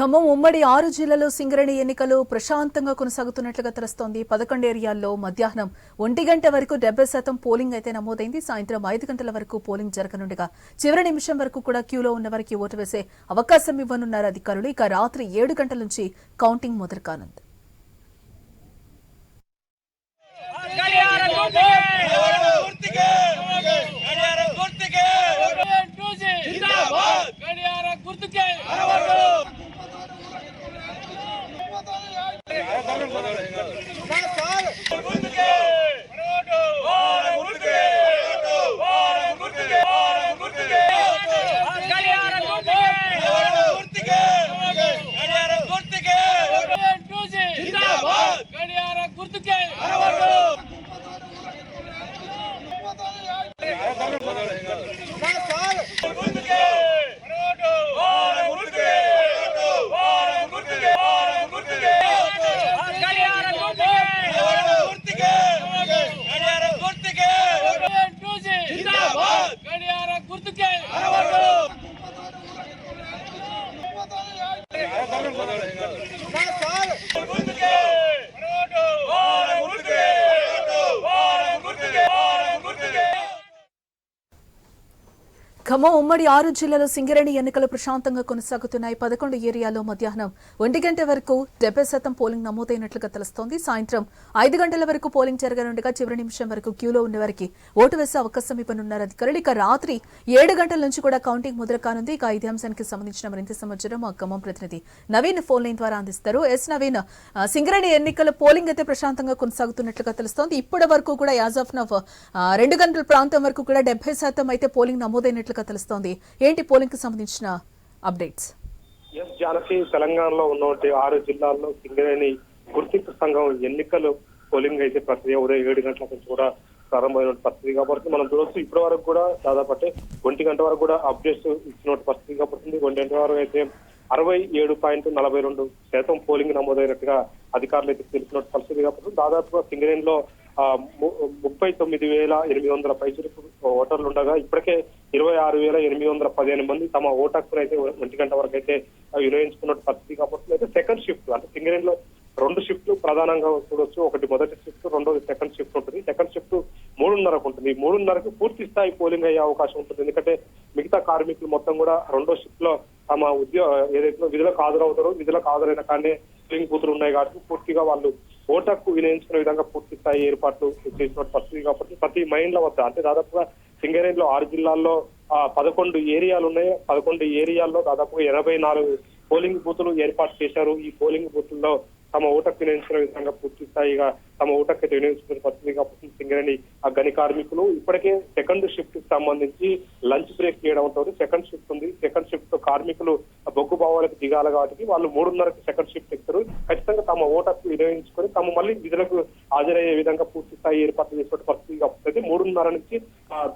ఖమ్మం ఉమ్మడి ఆరు జిల్లాలో సింగరేణి ఎన్నికలు ప్రశాంతంగా కొనసాగుతున్నట్లుగా తెలుస్తోంది. పదకొండు ఏరియాల్లో మధ్యాహ్నం ఒంటి గంట వరకు డెబ్బై శాతం పోలింగ్ అయితే నమోదైంది. సాయంత్రం ఐదు గంటల వరకు పోలింగ్ జరగనుండగా చివరి నిమిషం వరకు కూడా క్యూలో ఉన్న వారికి ఓటు వేసే అవకాశం ఇవ్వనున్నారు అధికారులు. ఇక రాత్రి ఏడు గంటల నుంచి కౌంటింగ్ మొదలు కానుంది. ఖమ్మం ఉమ్మడి ఆరు జిల్లాలో సింగరేణి ఎన్నికలు ప్రశాంతంగా కొనసాగుతున్నాయి. పదకొండు ఏరియాలో మధ్యాహ్నం ఒంటి గంట వరకు డెబ్బై శాతం పోలింగ్ నమోదైనట్లుగా తెలుస్తోంది. సాయంత్రం ఐదు గంటల వరకు పోలింగ్ జరగనుండగా చివరి నిమిషం వరకు క్యూలో ఉన్న వారికి ఓటు వేసే అవకాశం ఇవ్వనున్నారు అధికారులు. ఇక రాత్రి ఏడు గంటల నుంచి కూడా కౌంటింగ్ మొదలు కానుంది ఇక ఐదు అంశానికి సంబంధించిన మరింత సమాచారం మా ఖమ్మం ప్రతినిధి నవీన్ ఫోన్ లైన్ ద్వారా అందిస్తారు. ఎస్ నవీన్ సింగరేణి ఎన్నికల పోలింగ్ అయితే ప్రశాంతంగా కొనసాగుతున్నట్లుగా తెలుస్తోంది. ఇప్పటి వరకు కూడా యాజ్ ఆఫ్ నవ్ రెండు గంటల ప్రాంతం వరకు కూడా డెబ్బై శాతం అయితే పోలింగ్ నమోదైనట్లుగా తెలుస్తోంది. ఏంటి పోలింగ్కి సంబంధించిన అప్డేట్స్? ఎస్ జానకి తెలంగాణలో ఉన్నటువంటి ఆరు జిల్లాల్లో సింగరేణి గుర్తింపు సంఘం ఎన్నికలు పోలింగ్ అయితే ప్రక్రియ ఉదయం ఏడు గంటల నుంచి కూడా ప్రారంభమైన పరిస్థితి కాబట్టి మనం చూడొచ్చు. ఇప్పటి వరకు కూడా దాదాపు అంటే ఒంటి గంట వరకు కూడా అప్డేట్స్ ఇచ్చిన పరిస్థితి కాబట్టి ఒంటి గంట వరకు అయితే అరవై ఏడు పాయింట్ నలభై రెండు శాతం పోలింగ్ నమోదైనట్టుగా అధికారులు అయితే తెలిసినట్టు పరిస్థితి కాబట్టి దాదాపుగా సింగరేణిలో ముప్పై తొమ్మిది వేల ఎనిమిది వందల పైసలకు ఓటర్లు ఉండగా ఇప్పటికే ఇరవై ఆరు వేల ఎనిమిది వందల పదిహేను మంది తమ ఓటు హక్కును అయితే ఒంటి గంట వరకు అయితే వినియోగించుకున్న పరిస్థితి కాబట్టి అయితే సెకండ్ షిఫ్ట్ అంటే సింగరేణిలో రెండు షిఫ్ట్లు ప్రధానంగా చూడొచ్చు. ఒకటి మొదటి షిఫ్ట్ రెండోది సెకండ్ షిఫ్ట్ ఉంటుంది. సెకండ్ షిఫ్ట్ మూడున్నరకు ఉంటుంది. ఈ మూడున్నరకు పూర్తి స్థాయి పోలింగ్ అయ్యే అవకాశం ఉంటుంది. ఎందుకంటే మిగతా కార్మికులు మొత్తం కూడా రెండో షిఫ్ట్లో తమ ఉద్యోగ ఏదైతే విధులకు హాజరవుతారో విధులకు హాజరైన కానీ పోలింగ్ బూతులు ఉన్నాయి కాబట్టి పూర్తిగా వాళ్ళు ఓటకు వినియోగించుకునే విధంగా పూర్తి స్థాయి ఏర్పాట్లు చేసిన పరిస్థితి కాబట్టి ప్రతి మైండ్ల వద్ద అంటే దాదాపుగా సింగరేణిలో ఆరు జిల్లాల్లో ఆ, పదకొండు ఏరియాలు ఉన్నాయి. పదకొండు ఏరియాల్లో దాదాపుగా ఎనభై నాలుగు పోలింగ్ బూతులు ఏర్పాటు చేశారు. ఈ పోలింగ్ బూతుల్లో తమ ఓటకు వినియోగించుకునే విధంగా పూర్తి స్థాయిగా తమ ఓటకు అయితే వినియోగించుకునే పరిస్థితి కాబట్టి సింగరేణి ఆ గని కార్మికులు ఇప్పటికే సెకండ్ షిఫ్ట్కి సంబంధించి లంచ్ బ్రేక్ చేయడం సెకండ్ షిఫ్ట్ ఉంది. సెకండ్ షిఫ్ట్ కార్మికులు బొగ్గు భావాలకు దిగాలి కాబట్టి వాళ్ళు మూడున్నరకు సెకండ్ షిఫ్ట్ ఎక్కుతారు. ఖచ్చితంగా తమ ఓటకు వినియోగించుకొని తమ మళ్ళీ విధులకు హాజరయ్యే విధంగా పూర్తి స్థాయి ఏర్పాట్లు చేసే పరిస్థితి కాబట్టి మూడున్నర నుంచి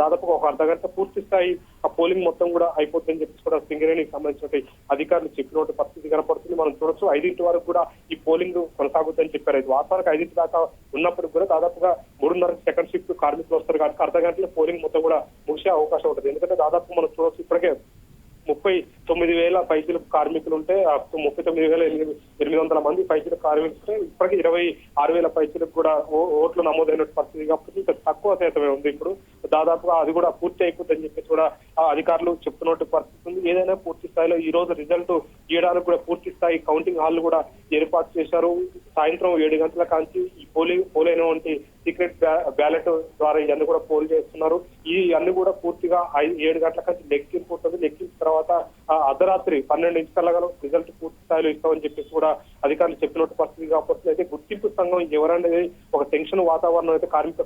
దాదాపు దాదాపుగా ఒక అర్ధ గంట పూర్తి స్థాయి ఆ పోలింగ్ మొత్తం కూడా అయిపోతుందని చెప్పి కూడా సింగరేణికి సంబంధించిన అధికారులు చెప్పినటువంటి పరిస్థితి కనపడుతుంది. మనం చూడొచ్చు ఐదింటి వరకు కూడా ఈ పోలింగ్ కొనసాగుతుందని చెప్పారు. ఇది వాస్తవానికి ఐదింటి దాకా ఉన్నప్పుడు కూడా దాదాపుగా మూడున్నర సెకండ్ షిఫ్ట్ కార్మికులు వస్తారు కాబట్టి అర్ధ గంటలో పోలింగ్ మొత్తం కూడా ముగిసే అవకాశం ఉంటుంది. ఎందుకంటే దాదాపు మనం చూడొచ్చు ఇప్పటికే ముప్పై తొమ్మిది వేల పైసలు కార్మికులు ఉంటే ముప్పై తొమ్మిది వేల ఎనిమిది ఎనిమిది వందల మంది పైసలు కార్మికులు ఉంటే ఇప్పటికీ ఇరవై ఆరు వేల పైసలకు కూడా ఓ- ఓట్లు నమోదైన పరిస్థితి కాబట్టి ఇంకా తక్కువ శాతమే ఉంది ఇప్పుడు. దాదాపుగా అది కూడా పూర్తి అయిపోతుందని చెప్పేసి కూడా ఆ అధికారులు చెప్తున్నట్టు పరిస్థితి ఉంది ఏదైనా పూర్తి స్థాయిలో ఈ రోజు రిజల్ట్ ఇవ్వడానికి కూడా పూర్తి స్థాయి కౌంటింగ్ హాల్ కూడా ఏర్పాటు చేశారు. సాయంత్రం ఏడు గంటల కాంచి ఈ పోలింగ్ పోలైనటువంటి సీక్రెట్ బ్యాలెట్ ద్వారా ఇవన్నీ కూడా పోల్ చేస్తున్నారు. ఈ అన్ని కూడా పూర్తిగా ఐదు ఏడు గంటల కంటే లెక్కింపు ఉంటుంది. లెక్కించిన తర్వాత అర్ధరాత్రి పన్నెండు ఇంచుకల్లా రిజల్ట్ పూర్తి స్థాయిలో ఇస్తామని చెప్పేసి కూడా అధికారులు చెప్పినట్టు పరిస్థితి కాబట్టి అయితే గుర్తింపు సంఘం ఎవరనేది ఒక టెన్షన్ వాతావరణం అయితే కార్మిక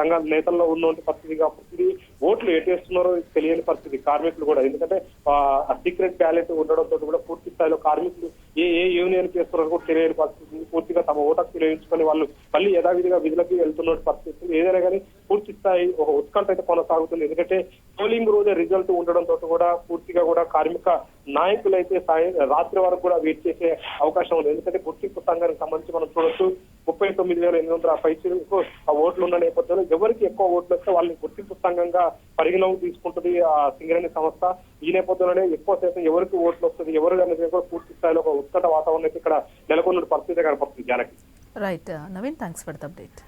సంఘ నేతల్లో ఉన్నటువంటి పరిస్థితి కాబట్టి ఓట్లు ఎటేస్తున్నారో తెలియని పరిస్థితి. కార్మికులు కూడా. ఎందుకంటే ఆ సీక్రెట్ బ్యాలెట్ ఉండడంతో కూడా పూర్తి స్థాయిలో కార్మికులు ఏ ఏ యూనియన్ చేస్తున్నారో కూడా తెలియని పరిస్థితి. పూర్తిగా తమ ఓటకు వినియోగించుకొని వాళ్ళు మళ్ళీ యథావిధిగా విధులకి వెళ్తున్న పరిస్థితి. ఏదైనా కానీ పూర్తి స్థాయి ఒక ఉత్కంఠ అయితే కొనసాగుతుంది. ఎందుకంటే పోలింగ్ రోజే రిజల్ట్ ఉండడంతో కూడా పూర్తిగా కూడా కార్మిక నాయకులైతే రాత్రి వరకు కూడా వెయిట్ చేసే అవకాశం ఉంది. ఎందుకంటే గుర్తింపు సంఘానికి సంబంధించి మనం చూడొచ్చు ముప్పై తొమ్మిది వేల ఎనిమిది వందల పైసలకు ఆ ఓట్లు ఉన్న నేపథ్యంలో ఎవరికి ఎక్కువ ఓట్లు వస్తే వాళ్ళని గుర్తింపు సంఘంగా పరిగణలోకి తీసుకుంటుంది ఆ సింగరేణి సంస్థ. ఈ నేపథ్యంలోనే ఎక్కువ శాతం ఎవరికి ఓట్లు వస్తుంది ఎవరు అనేది కూడా పూర్తి స్థాయిలో ఒక ఉత్కట వాతావరణం అయితే ఇక్కడ నెలకొన్న పరిస్థితి కనపడుతుంది Janaki right Naveen thanks for the update